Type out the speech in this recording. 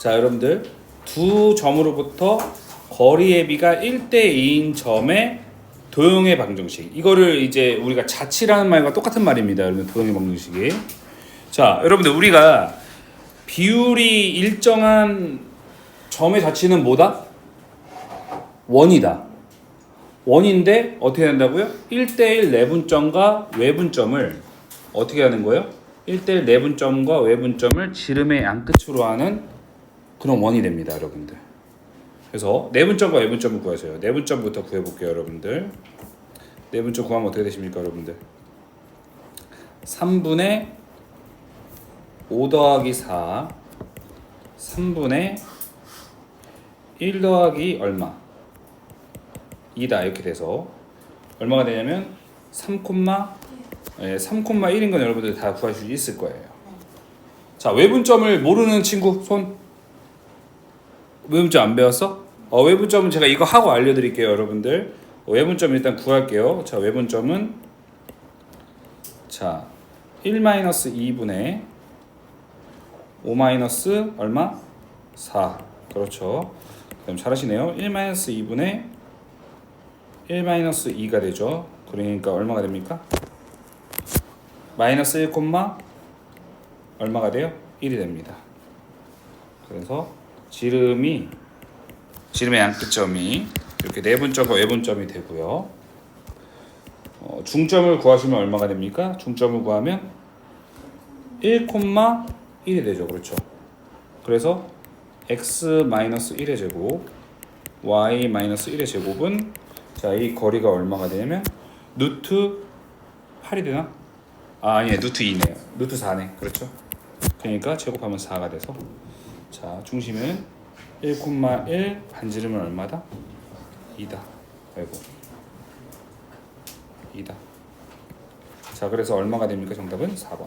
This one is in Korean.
자, 여러분들 두 점으로부터 거리의 비가 1대 2인 점의 도형의 방정식. 이거를 이제 우리가 자치라는 말과 똑같은 말입니다. 여러분 도형의 방정식이. 자, 여러분들 우리가 비율이 일정한 점의 자치는 뭐다? 원이다. 원인데 어떻게 된다고요? 1대1 내분점과 외분점을 어떻게 하는 거예요? 1대1 내분점과 외분점을 지름의 양끝으로 하는 그런 원이 됩니다, 여러분들. 그래서 내분점과 외분점을 구하세요. 내분점부터 구해볼게요, 여러분들. 내분점 구하면 어떻게 되십니까, 여러분들? 3분의 5 더하기 4 3분의 1 더하기 얼마? 2다 이렇게 돼서 얼마가 되냐면 3, 예, 3,1인 건 여러분들 다 구할 수 있을 거예요. 자 외분점을 모르는 친구 손 외분점 안 배웠어? 어, 외분점은 제가 이거 하고 알려드릴게요 여러분들 어, 외분점 일단 구할게요 자 외분점은 자 1-2분의 5 마이너스 얼마? 4 그렇죠 그럼 잘하시네요 1-2분의 1-2가 되죠 그러니까 얼마가 됩니까? 마이너스 1, 얼마가 돼요? 1이 됩니다 그래서 지름이 지름의 양끝점이 이렇게 내분점과 외분점이 되고요 어, 중점을 구하시면 얼마가 됩니까? 중점을 구하면 1,1이 되죠. 그렇죠. 그래서 x 1의 제곱 y 1의 제곱은 자, 이 거리가 얼마가 되냐면 루트 8이 되나? 아, 아니에요. 루트 2네요. 루트 4네. 그렇죠. 그러니까 제곱하면 4가 돼서 자, 중심은 1,1 반지름은 얼마다? 2다. 아이고. 2다. 자, 그래서 얼마가 됩니까? 정답은 4번.